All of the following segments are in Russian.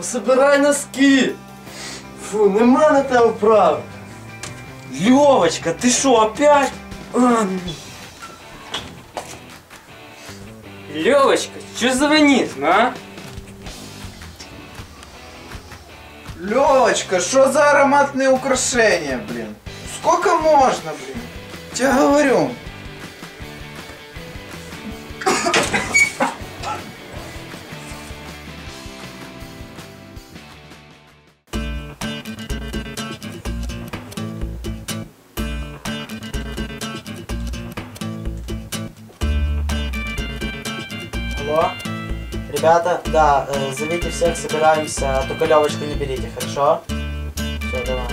забирай носки. Фу, нема на тебе прав. Льовочка, ти що, опять? А, ну. Що за винізм, а? Левочка, что за ароматные украшения, блин? Сколько можно, блин? Я говорю. Алло? Ребята, да, э, зовите всех, собираемся, только Левочку не берите, хорошо? Все, давай.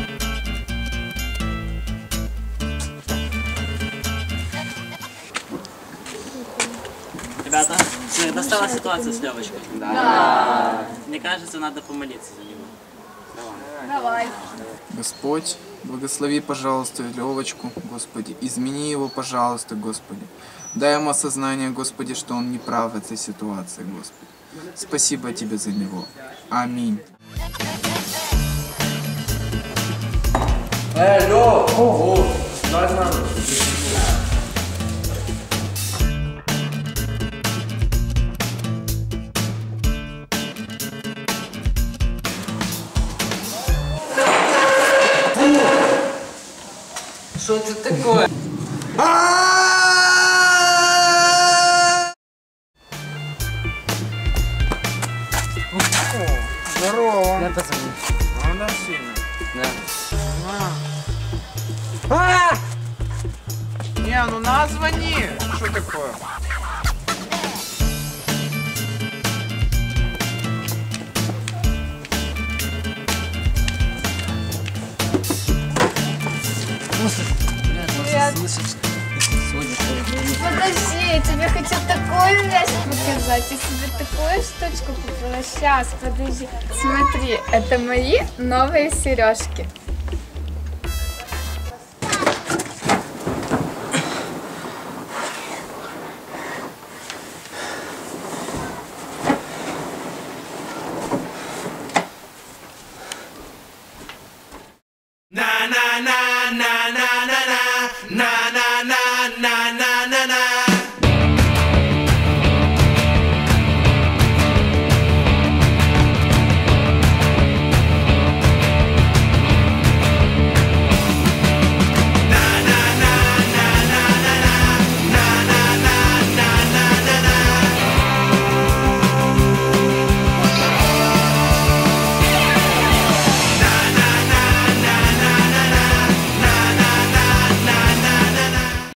Ребята, все, достала ситуация с Левочкой. Да. Мне кажется, надо помолиться за него. Давай. Господь, благослови, пожалуйста, Левочку, Господи. Измени его, пожалуйста, Господи. Дай ему осознание, Господи, что он не прав в этой ситуации, Господи. Спасибо тебе за него. Аминь. Е, Льо, ого, дай Что это такое? Здорово. Я позвоню. А она сильно. Да. А! Не, ну назвони. Что такое? Подожди, я тебе хочу такую вещь показать. Я себе такую штучку купила. Сейчас, подожди. Смотри, это мои новые сережки.